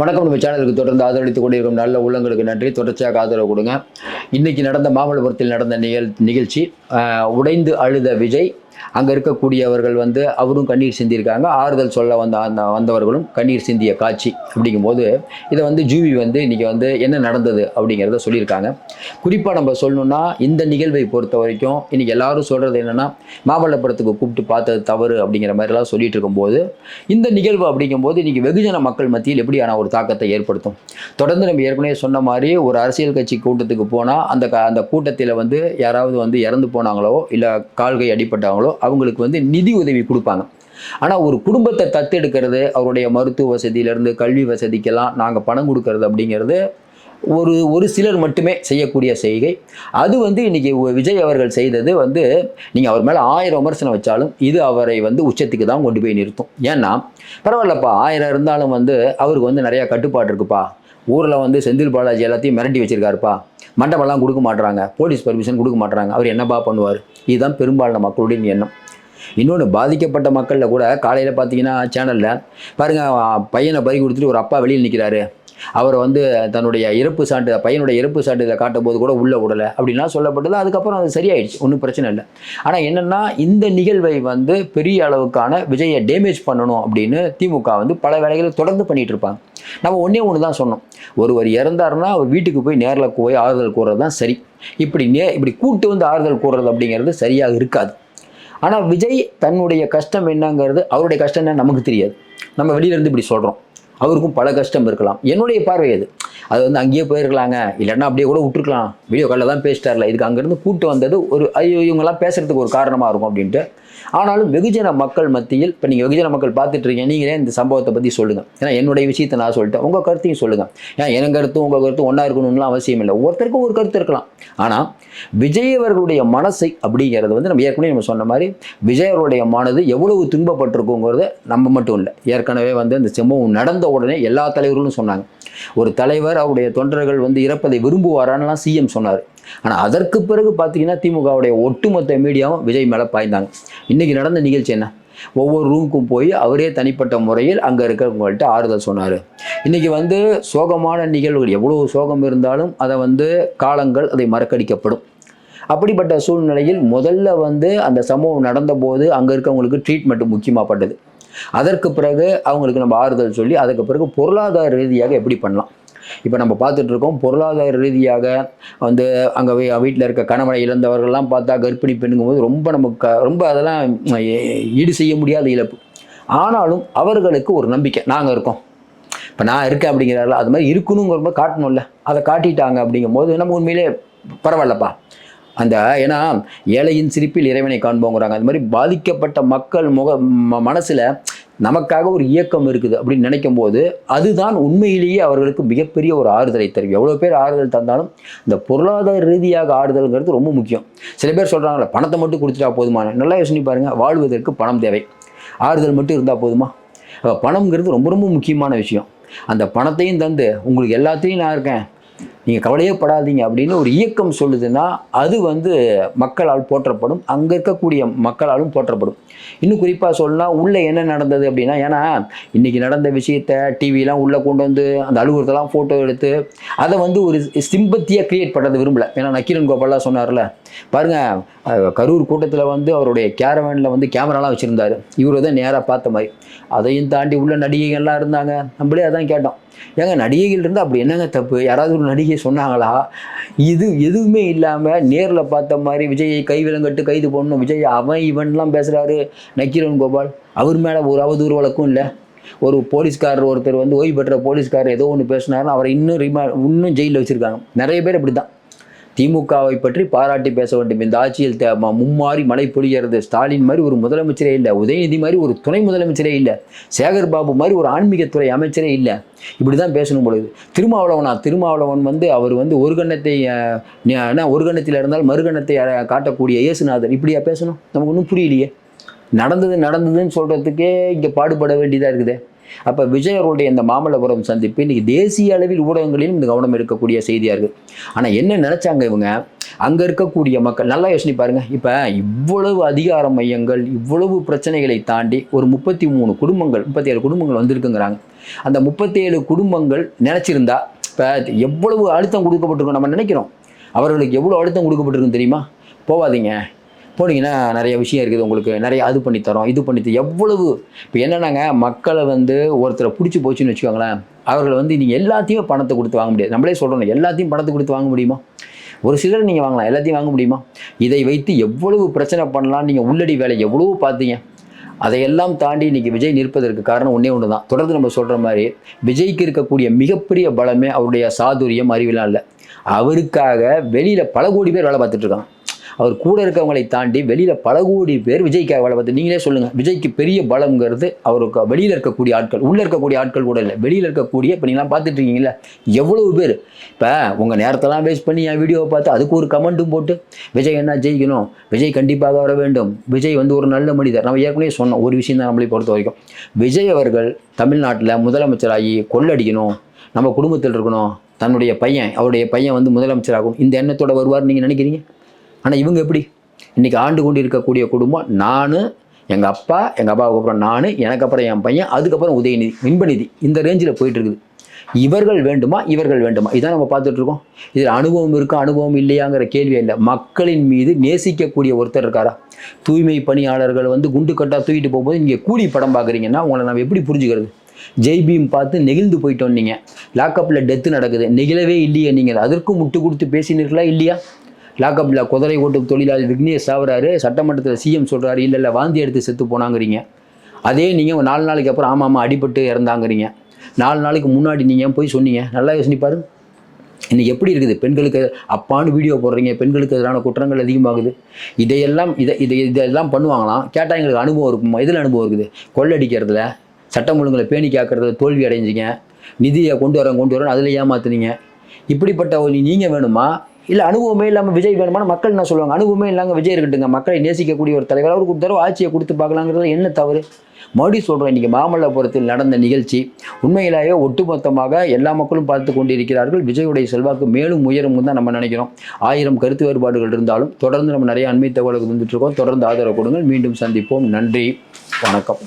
வணக்கம். நம்ம சேனலுக்கு தொடர்ந்து ஆதரவளித்து கொண்டிருக்கும் நல்ல உள்ளங்களுக்கு நன்றி. தொடர்ச்சியாக ஆதரவு கொடுங்க. இன்னைக்கு நடந்த மாமல்லபுரத்தில் நடந்த நிகழ் நிகழ்ச்சி உடைந்து அழுத விஜய் அங்கே இருக்கக்கூடியவர்கள் வந்து அவரும் கண்ணீர் சிந்தியிருக்காங்க. ஆறுதல் சொல்ல வந்த அந்த வந்தவர்களும் கண்ணீர் சிந்திய காட்சி அப்படிங்கும்போது இதை வந்து ஜூவி வந்து இன்றைக்கி வந்து என்ன நடந்தது அப்படிங்கிறத சொல்லியிருக்காங்க. குறிப்பாக நம்ம சொல்லணும்னா இந்த நிகழ்வை பொறுத்த வரைக்கும் இன்றைக்கி எல்லாரும் சொல்கிறது என்னென்னா மாமல்லபுரத்துக்கு கூப்பிட்டு பார்த்தது தவறு அப்படிங்கிற மாதிரிலாம் சொல்லிட்டு இருக்கும்போது இந்த நிகழ்வு அப்படிங்கும்போது இன்றைக்கி வெகுஜன மக்கள் மத்தியில் எப்படியான ஒரு தாக்கத்தை ஏற்படுத்தும்? தொடர்ந்து நம்ம ஏற்கனவே சொன்ன மாதிரி ஒரு அரசியல் கட்சி கூட்டத்துக்கு போனால் அந்த க அந்த கூட்டத்தில் வந்து யாராவது வந்து இறந்து போனாங்களோ இல்லை கால்கை இருக்காங்களோ அவங்களுக்கு வந்து நிதி உதவி கொடுப்பாங்க. ஆனால் ஒரு குடும்பத்தை தத்தெடுக்கிறது அவருடைய மருத்துவ வசதியிலேருந்து கல்வி வசதிக்கெல்லாம் நாங்கள் பணம் கொடுக்கறது அப்படிங்கிறது ஒரு ஒரு சிலர் மட்டுமே செய்யக்கூடிய செய்கை. அது வந்து இன்றைக்கி விஜய் அவர்கள் செய்தது வந்து நீங்கள் அவர் மேலே ஆயிரம் விமர்சனம் வச்சாலும் இது அவரை வந்து உச்சத்துக்கு தான் கொண்டு போய் நிறுத்தும். ஏன்னா பரவாயில்லப்பா ஆயிரம் இருந்தாலும் வந்து அவருக்கு வந்து நிறையா கட்டுப்பாடு இருக்குப்பா. ஊரில் வந்து செந்தில் பாலாஜி எல்லாத்தையும் மிரட்டி வச்சிருக்காருப்பா. மண்டபம்லாம் கொடுக்க மாட்டுறாங்க போலீஸ் பர்மிஷன் கொடுக்க மாட்டுறாங்க அவர் என்னப்பா பண்ணுவார்? இதுதான் பெரும்பாலான மக்களுடைய எண்ணம். இன்னொன்று பாதிக்கப்பட்ட மக்களில் கூட காலையில் பார்த்தீங்கன்னா சேனலில் பாருங்கள் பையனை பறி கொடுத்துட்டு ஒரு அப்பா வெளியில் நிற்கிறாரு அவர் வந்து தன்னுடைய இறப்பு சான்று பையனுடைய இறப்பு சான்றிதழை காட்டும் போது கூட உள்ள விடலை அப்படின்லாம் சொல்லப்பட்டது அதுக்கப்புறம் அது சரியாயிடுச்சு. ஒன்றும் பிரச்சனை இல்லை. ஆனால் என்னென்னா இந்த நிகழ்வை வந்து பெரிய அளவுக்கான விஜயை டேமேஜ் பண்ணணும் அப்படின்னு திமுக வந்து பல வேலைகளை தொடர்ந்து பண்ணிகிட்டு இருப்பாங்க. நம்ம ஒன்றே ஒன்று தான் சொன்னோம். ஒருவர் இறந்தாருன்னா அவர் வீட்டுக்கு போய் நேரில் போய் ஆறுதல் கூறுறது தான் சரி. இப்படி நே இப்படி கூட்டு வந்து ஆறுதல் கூறுறது அப்படிங்கிறது சரியாக இருக்காது. ஆனால் விஜய் தன்னுடைய கஷ்டம் என்னங்கிறது அவருடைய கஷ்டம் என்ன நமக்கு தெரியாது. நம்ம வெளியிலேருந்து இப்படி சொல்கிறோம் அவருக்கும் பல கஷ்டம் இருக்கலாம். என்னுடைய பார்வை அது. அது வந்து அங்கேயே போயிருக்கலாங்க. இல்லைன்னா அப்படியே கூட விட்டுருக்கலாம். வீடியோ காலில் தான் பேசிட்டார்ல. இதுக்கு அங்கேருந்து கூட்டு வந்தது ஒரு ஐயோ இவங்கெல்லாம் பேசுறதுக்கு ஒரு காரணமாக இருக்கும் அப்படின்ட்டு. ஆனாலும் வெகுஜன மக்கள் மத்தியில் இப்போ நீங்கள் வெகுஜன மக்கள் பார்த்துட்டு இருக்கீங்க நீங்களே இந்த சம்பவத்தை பற்றி சொல்லுங்கள் ஏன்னா என்னுடைய விஷயத்தை நான் சொல்லிட்டேன். உங்கள் கருத்தையும் சொல்லுங்கள் ஏன்னா என் கருத்தும் உங்கள் கருத்தும் ஒன்றா இருக்கணும்லாம் அவசியம் இல்லை. ஒருத்தருக்கும் ஒரு கருத்து இருக்கலாம். ஆனால் விஜய் அவர்களுடைய மனசை அப்படிங்கிறது வந்து நம்ம ஏற்கனவே நம்ம சொன்ன மாதிரி விஜய் அவருடைய மனது எவ்வளவு துன்பப்பட்டிருக்குங்கிறத நம்ம மட்டும் இல்லை. ஏற்கனவே வந்து அந்த சம்பவம் நடந்த உடனே எல்லா தலைவர்களும் சொன்னாங்க. ஒரு தலைவர் அவருடைய தொண்டர்கள் வந்து இறப்பதை விரும்புவாரான்லாம் சிஎம் சொன்னார். ஆனால் அதற்கு பிறகு பார்த்தீங்கன்னா திமுகவுடைய ஒட்டுமொத்த மீடியாவும் விஜய் மேலே பாய்ந்தாங்க. இன்றைக்கி நடந்த நிகழ்ச்சி என்ன? ஒவ்வொரு ரூமுக்கும் போய் அவரே தனிப்பட்ட முறையில் அங்கே இருக்கிறவங்கள்ட்ட ஆறுதல் சொன்னார். இன்றைக்கி வந்து சோகமான நிகழ்வுகள் எவ்வளோ சோகம் இருந்தாலும் அதை வந்து காலங்கள் அதை மறக்கடிக்கப்படும். அப்படிப்பட்ட சூழ்நிலையில் முதல்ல வந்து அந்த சம்பவம் நடந்தபோது அங்கே இருக்கவங்களுக்கு ட்ரீட்மெண்ட் முக்கியமாகப்பட்டது அதற்கு பிறகு அவங்களுக்கு நம்ம ஆறுதல் சொல்லி அதுக்கு பிறகு பொருளாதார ரீதியாக எப்படி பண்ணலாம்? இப்போ நம்ம பார்த்துட்டு இருக்கோம் பொருளாதார ரீதியாக வந்து அங்கே வீட்டில் இருக்க கணவனை இழந்தவர்கள்லாம் பார்த்தா கர்ப்பிணி பெண்ணுங்கும்போது ரொம்ப நமக்கு ரொம்ப அதெல்லாம் ஈடு செய்ய முடியாத இழப்பு. ஆனாலும் அவர்களுக்கு ஒரு நம்பிக்கை நாங்கள் இருக்கோம். இப்போ நான் இருக்கேன் அப்படிங்கிறாரில்ல அது மாதிரி இருக்கணுங்கிற ரொம்ப காட்டணும்ல. அதை காட்டிட்டாங்க அப்படிங்கும்போது நம்ம உண்மையிலே பரவாயில்லப்பா. அந்த ஏன்னா ஏழையின் சிரிப்பில் இறைவனை காண்போங்கிறாங்க. அது மாதிரி பாதிக்கப்பட்ட மக்கள் முக மனசில் நமக்காக ஒரு இயக்கம் இருக்குது அப்படின்னு நினைக்கும் போது அதுதான் உண்மையிலேயே அவர்களுக்கு மிகப்பெரிய ஒரு ஆறுதலை தரும். எவ்வளோ பேர் ஆறுதல் தந்தாலும் இந்த பொருளாதார ரீதியாக ஆறுதல்ங்கிறது ரொம்ப முக்கியம். சில பேர் சொல்கிறாங்களே பணத்தை மட்டும் கொடுத்துட்டா போதுமான நல்லா யோசனை பாருங்கள் வாழ்வதற்கு பணம் தேவை. ஆறுதல் மட்டும் இருந்தால் போதுமா? அப்ப பணம்ங்கிறது ரொம்ப ரொம்ப முக்கியமான விஷயம். அந்த பணத்தையும் தந்து உங்களுக்கு எல்லாத்தையும் நான் இருக்கேன். நீங்கள் கவலையே படாதீங்க அப்படின்னு ஒரு இயக்கம் சொல்லுதுன்னா அது வந்து மக்களால் போற்றப்படும். அங்கே இருக்கக்கூடிய மக்களாலும் போற்றப்படும். இன்னும் குறிப்பாக சொல்லலாம் உள்ளே என்ன நடந்தது அப்படின்னா ஏன்னா இன்றைக்கி நடந்த விஷயத்த டிவிலாம் உள்ளே கொண்டு வந்து அந்த அலுவலகத்தெல்லாம் ஃபோட்டோ எடுத்து அதை வந்து ஒரு சிம்பத்தியாக கிரியேட் பண்ணுறது விரும்பலை. ஏன்னா நக்கீரன் கோபால்லாம் சொன்னார்ல பாருங்க கரூர் கூட்டத்தில் வந்து அவருடைய கேரவேனில் வந்து கேமராலாம் வச்சுருந்தாரு. இவரை தான் நேராக பார்த்த மாதிரி. அதையும் தாண்டி உள்ள நடிகைகள்லாம் இருந்தாங்க. நம்மளே அதான் கேட்டோம். ஏங்க நடிகைகள் இருந்தால் அப்படி என்னங்க தப்பு? யாராவது ஒரு நடிகை சொன்னாங்களா? இது எதுவுமே இல்லாமல் நேரில் பார்த்த மாதிரி விஜயை கைவிலங்கட்டு கைது பண்ணணும். விஜய் அவன் இவன்லாம் பேசுகிறாரு நக்கீரன் கோபால் அவர் மேலே ஒரு அவதூறு வழக்கும் இல்லை. ஒரு போலீஸ்காரர் ஒருத்தர் வந்து ஓய்வு பெற்ற போலீஸ்காரர் ஏதோ ஒன்று பேசினாருன்னு அவரை இன்னும் ரிமா இன்னும் ஜெயிலில் வச்சுருக்காங்க. நிறைய பேர் அப்படி தான் திமுகவை பற்றி பாராட்டி பேச வேண்டும். இந்த ஆட்சியில் தே- ம- மும்மாறி மழை பொழிகிறது ஸ்டாலின் மாதிரி ஒரு முதலமைச்சரே இல்லை. உதயநிதி மாதிரி ஒரு துணை முதலமைச்சரே இல்லை. சேகர் பாபு மாதிரி ஒரு ஆன்மீகத்துறை அமைச்சரே இல்லை. இப்படி தான் பேசணும் பொழுது. திருமாவளவனா திருமாவளவன் வந்து அவர் வந்து ஒரு கண்ணத்தை என்ன ஒரு கண்ணத்தில் இருந்தால் மறுகண்ணத்தை காட்டக்கூடிய இயேசுநாதர். இப்படியா பேசணும்? நமக்கு ஒன்றும் புரியலையே. நடந்தது நடந்ததுன்னு சொல்கிறதுக்கே இங்கே பாடுபட வேண்டியதாக இருக்குது. அப்போ விஜய் அவர்களுடைய இந்த மாமல்லபுரம் சந்திப்பு இன்னைக்கு தேசிய அளவில் ஊடகங்களிலும் இந்த கவனம் எடுக்கக்கூடிய செய்தியாக இருக்குது ஆனால் என்ன நினச்சாங்க இவங்க? அங்கே இருக்கக்கூடிய மக்கள் நல்லா யோசனை பாருங்க. இப்போ இவ்வளவு அதிகார மையங்கள் இவ்வளவு பிரச்சனைகளை தாண்டி ஒரு முப்பத்தி மூணு குடும்பங்கள் முப்பத்தேழு குடும்பங்கள் வந்திருக்குங்கிறாங்க. அந்த முப்பத்தேழு குடும்பங்கள் நினச்சிருந்தா இப்போ எவ்வளவு அழுத்தம் கொடுக்கப்பட்டிருக்கும் நம்ம நினைக்கிறோம். அவர்களுக்கு எவ்வளோ அழுத்தம் கொடுக்கப்பட்டிருக்குன்னு தெரியுமா? போவாதீங்க. போனீங்கன்னா நிறைய விஷயம் இருக்குது. உங்களுக்கு நிறைய அது பண்ணி தரோம் இது பண்ணி தரோம். எவ்வளவு இப்போ என்னென்னாங்க மக்களை வந்து ஒருத்தரை பிடிச்சி போச்சுன்னு வச்சுக்கோங்களேன் அவர்களை வந்து நீங்கள் எல்லாத்தையும் பணத்தை கொடுத்து வாங்க முடியாது. நம்மளே சொல்கிறோம் எல்லாத்தையும் பணத்தை கொடுத்து வாங்க முடியுமா? ஒரு சிலர் நீங்கள் வாங்கலாம் எல்லாத்தையும் வாங்க முடியுமா? இதை வைத்து எவ்வளவு பிரச்சனை பண்ணலாம் நீங்கள் உள்ளடி வேலை எவ்வளவோ பார்த்தீங்க. அதையெல்லாம் தாண்டி இன்னைக்கு விஜய் நிற்பதற்கு காரணம் ஒன்றே ஒன்று தான் தொடர்ந்து நம்ம சொல்கிற மாதிரி விஜய்க்கு இருக்கக்கூடிய மிகப்பெரிய பலமே அவருடைய சாதுரியம் அறிவிலாம் இல்லை. அவருக்காக வெளியில் பல கோடி பேர் வேலை பார்த்துட்ருக்காங்க அவர் கூட இருக்கவங்களை தாண்டி வெளியில் பல கோடி பேர் விஜய்க்காக வேலை பார்த்து நீங்களே சொல்லுங்கள் விஜய்க்கு பெரிய பலம்ங்கிறது அவருக்கு வெளியில் இருக்கக்கூடிய ஆட்கள் உள்ளே இருக்கக்கூடிய ஆட்கள் கூட இல்லை. வெளியில் இருக்கக்கூடிய இப்போ நீங்களாம் பார்த்துட்டு இருக்கீங்களா எவ்வளவு பேர்? இப்போ உங்கள் நேரத்தெல்லாம் வேஸ்ட் பண்ணி என் வீடியோவை பார்த்து அதுக்கு ஒரு கமெண்ட்டும் போட்டு விஜய் என்ன ஜெயிக்கணும்? விஜய் கண்டிப்பாக வர வேண்டும். விஜய் வந்து ஒரு நல்ல மனிதர். நம்ம ஏற்கனவே சொன்னோம் ஒரு விஷயம் தான் நம்மளை பொறுத்த வரைக்கும். விஜய் அவர்கள் தமிழ்நாட்டில் முதலமைச்சராகி கொள்ளடிக்கணும். நம்ம குடும்பத்தில் இருக்கணும். தன்னுடைய பையன் அவருடைய பையன் வந்து முதலமைச்சராகும். இந்த எண்ணத்தோட வருவார்னு நீங்கள் நினைக்கிறீங்க? ஆனால் இவங்க எப்படி? இன்றைக்கி ஆண்டு கொண்டு இருக்கக்கூடிய குடும்பம் நான் எங்கள் அப்பா எங்கள் அப்பாவுக்கு அப்புறம் நான் எனக்கு அப்புறம் என் பையன் அதுக்கப்புறம் உதயநிதி இன்பநிதி இந்த ரேஞ்சில் போயிட்டுருக்குது. இவர்கள் வேண்டுமா? இவர்கள் வேண்டுமா? இதான் நம்ம பார்த்துட்ருக்கோம் இதில் அனுபவம் இருக்கா அனுபவம் இல்லையாங்கிற கேள்வியே இல்லை. மக்களின் மீது நேசிக்கக்கூடிய ஒருத்தர் இருக்காரா? தூய்மை பணியாளர்கள் வந்து குண்டு கட்டா தூக்கிட்டு போகும்போது நீங்கள் கூலி படம் பார்க்குறீங்கன்னா உங்களை நம்ம எப்படி புரிஞ்சுக்கிறது? ஜெய்பீம் பார்த்து நெகிழ்ந்து போயிட்டோம் நீங்கள் லாக்கப்பில் டெத்து நடக்குது. நெகிழவே இல்லையே நீங்கள். அதற்கும் முட்டு கொடுத்து பேசினீர்களா இல்லையா? லாக்அப்பில் குதிரை ஓட்டும் தொழிலாளி விக்னேஷ் சாவுறாரு. சட்டமன்றத்தில் சிஎம் சொல்கிறாரு இல்லை இல்லை வாந்தி எடுத்து செத்து போனாங்கிறீங்க. அதே நீங்கள் நாலு நாளைக்கு அப்புறம் ஆமாம் ஆமாம் அடிபட்டு இறந்தாங்கிறீங்க. நாலு நாளைக்கு முன்னாடி நீங்கள் போய் சொன்னீங்க? நல்லா யோசனை இன்னைக்கு எப்படி இருக்குது? பெண்களுக்கு அப்பான்னு வீடியோ போடுறீங்க. பெண்களுக்கு எதிரான குற்றங்கள் அதிகமாகுது. இதையெல்லாம் இதை இதை இதெல்லாம் பண்ணுவாங்களாம். கேட்டால் எங்களுக்கு அனுபவம் இருக்குமா? இதில் அனுபவம் இருக்குது? கொள்ளடிக்கிறதுல சட்டம் ஒழுங்குல பேணி காக்கிறதுல தோல்வி அடைஞ்சிங்க. நிதியை கொண்டு வரேன் கொண்டு வரேன் அதில் ஏமாத்துனீங்க. இப்படிப்பட்ட ஒரு நீங்கள் வேணுமா? இல்லை அனுபவமே இல்லாமல் விஜய் வேணுமான மக்கள் என்ன சொல்லுவாங்க? அனுபவமே இல்லாமல் விஜய் இருக்கட்டுங்க மக்களை நேசிக்கக்கூடிய ஒரு தலைவர். அவருக்கு ஒரு தடவை ஆட்சியை கொடுத்து பார்க்கலாங்கிறது என்ன தவறு? மறுபடியும் சொல்கிறேன் இன்றைக்கி மாமல்லபுரத்தில் நடந்த நிகழ்ச்சி உண்மையிலேயே ஒட்டுமொத்தமாக எல்லா மக்களும் பார்த்து கொண்டிருக்கிறார்கள். விஜயுடைய செல்வாக்கு மேலும் உயரும் தான் நம்ம நினைக்கிறோம். ஆயிரம் கருத்து வேறுபாடுகள் இருந்தாலும் தொடர்ந்து நம்ம நிறைய அண்மை தகவலுக்கு வந்துட்டு இருக்கோம். தொடர்ந்து ஆதரவு கொடுங்கள். மீண்டும் சந்திப்போம். நன்றி. வணக்கம்.